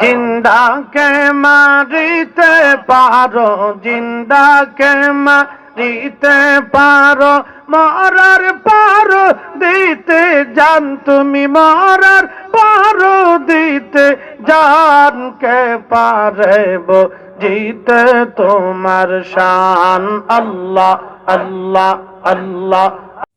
জিন্দাকে মারিতে পারো জিন্দা জিন্দাকে মারিতে পারো মরার পারো দিতে জান তুমি মরার পারো দিতে জানকে পারেব জিতে তোমার শান আল্লাহ আল্লাহ আল্লাহ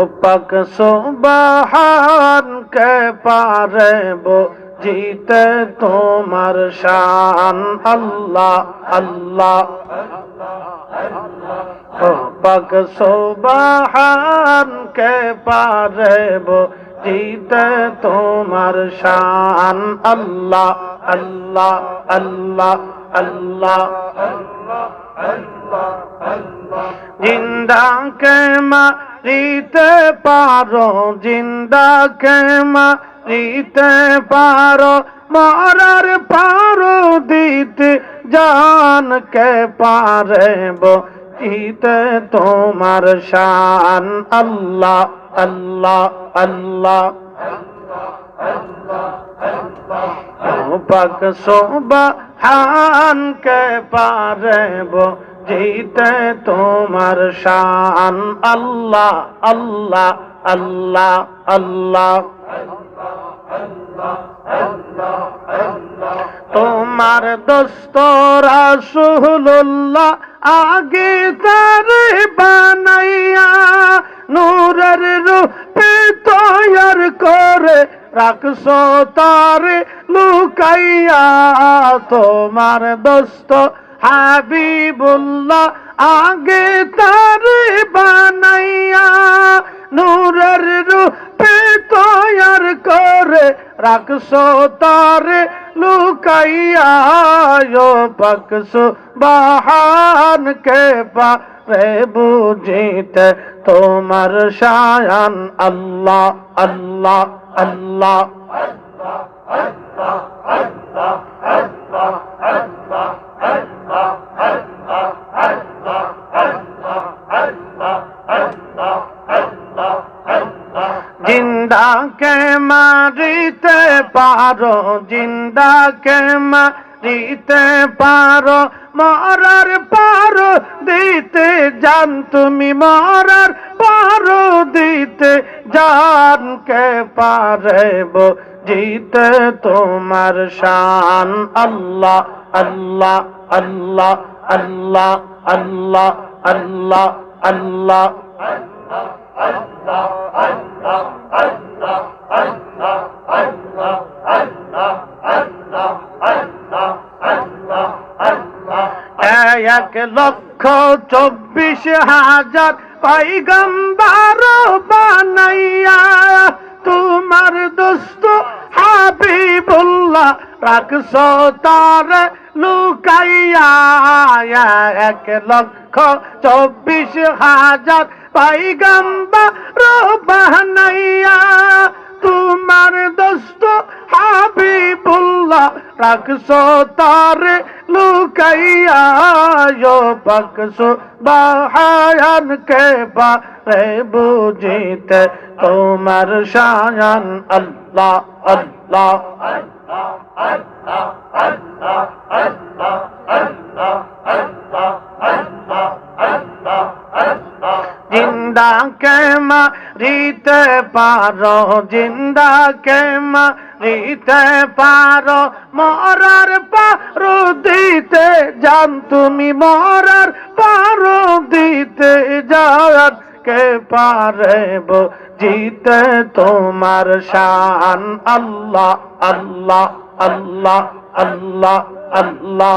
ও পাক সুবহান কে পারেব জিতে তোমার শান। আল্লাহ আল্লাহ। পাক সুবহান কে পারেব জিতে তোমার শান। আল্লাহ আল্লাহ আল্লাহ আল্লাহ। জিন্দা কে মারিতে পারো, জিন্দা কে মারিতে পারো, মরার পারো দিতে জান কে পারেব জিতে তোমার শান। আল্লাহ আল্লাহ আল্লাহ। পাক সোবাহান কে পারেব জিতে তোমার শান। আল্লাহ আল্লাহ আল্লাহ আল্লাহ। তোমার দোস্ত রাসূলুল্লাহ আগে তার বানাইয়া নূরের রূপে তৈয়ার করে রাখস তার লুকাইয়া। তোমার দোস্ত হাবিবুল্লাহ আগে তার বানাইয়া নূরের রূপে তৈয়ার করে রাখছো, তার লুকাইয়া। পাকসু বাহান কে পারে বুঝিতে তোমার শায়ান আল্লাহ আল্লাহ আল্লাহ। কে মারিতে পারো, জিন্দা কে মারিতে পারো, মরার পারো দিতে জান তুমি, মরার পারো দিতে জান কে পারেব জিতে তোমার শান। আল্লাহ আল্লাহ আল্লাহ আল্লাহ আল্লাহ আল্লাহ আল্লাহ। এক লক্ষ চব্বিশ হাজার পাইগম্বার বানাইয়া তোমার দোস্ত হাবিবুল্লাহ রাখছ তার লুকাইয়া এক লক্ষ চব্বিশ হাজার পাইগাম্বা রবাহনাইয়া তোমার দোস্ত হাবিবুল্লাহ রাখছো তারে লুকাইয়া যো বাকসো বাহায়ান কে বা রে বুঝিতে, তোমার শায়ান আল্লাহ আল্লাহ আল্লাহ আল্লাহ আল্লাহ আল্লাহ আল্লাহ। জিন্দা কে মারিতে পারো জিন্দা কে মারিতে পারো মরার পারো দিতে জান তুমি মরার পারো দিতে জান কে পারেব জিতে তোমার শান আল্লাহ আল্লাহ আল্লাহ আল্লাহ আল্লাহ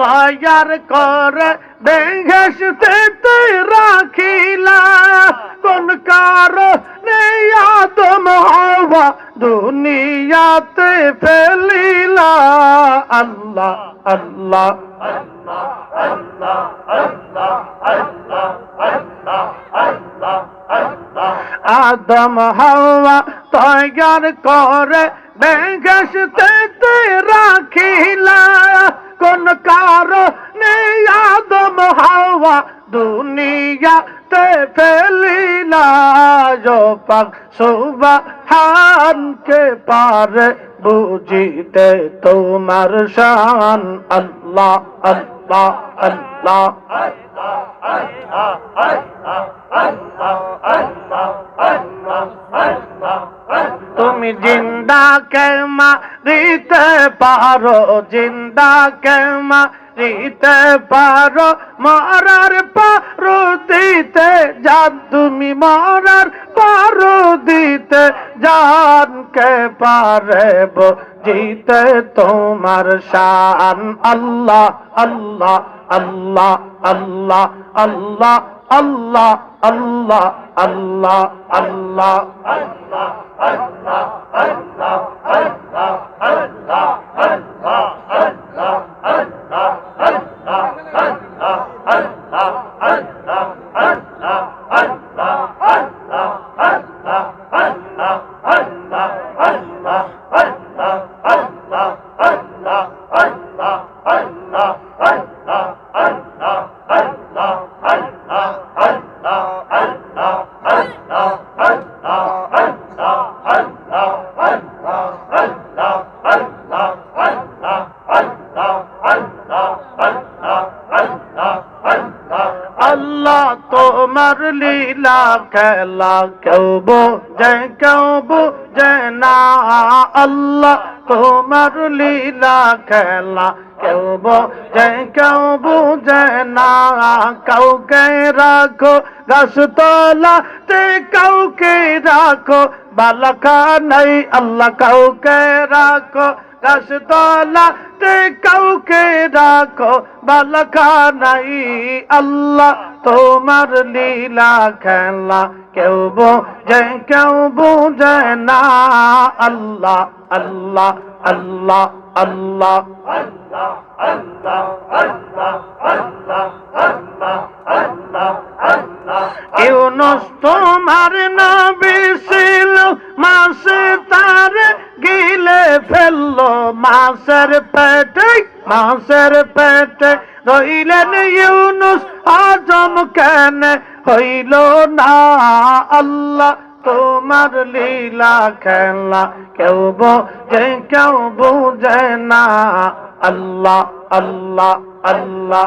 তৈয়ার করে বেহেশতে রাখিলা। কোন কারণে আদম হাওয়া, দুনিয়াতে ফেলিলা। আল্লাহ আল্লাহ, আদম হাওয়া তৈয়ার করে বেহেশতে রাখিলা। কোন কারণে আদম হাওয়া দুনিয়াতে ফেলিলা পাক সুবহান কে পারে বুঝিতে তোমার শান আল্লাহ আল্লাহ আল্লাহ তুমি জিন্দা কেমা দিতে পারো জিন্দা কেমা দিতে পারো মরার পারো দিতে জান তুমি মরার পারো দিতে জান কে পারে জিতে তোমার শান আল্লাহ আল্লাহ আল্লাহ আল্লাহ আল্লাহ আল্লাহ আল্লাহ আল্লাহ আল্লাহ আল্লাহ তোমার লীলা খেলা কেউ বোঝে কেউ বোঝে না আল্লাহ তোমার লীলা খেলা, কেউ বোঝে কেউ বোঝে না। কাউকে রাখো গাছতলাতে কাউকে রাখো বালাকা নাই আল্লাহ, কাউকে রাখো গাছতলাতে কাউকে রাখো বালাকা নাই আল্লাহ। তোমার লীলা খেলা কেউ বোঝে কেউ বোঝে না। আল্লাহ আল্লাহ আল্লাহ আল্লাহ। ইউনুস তোমার নবী ছিল, মাসে তার গিলে ফেলল। মাসের পেটে মাসের পেটে রইলেন ইউনুস, আজম কেন হইল না? আল্লাহ, তোমার লীলা খেলা কেউ বোঝে, কেউ বুঝে না। আল্লাহ আল্লাহ আল্লাহ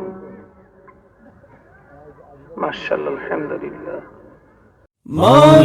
ما شاء الله الحمد لله. ما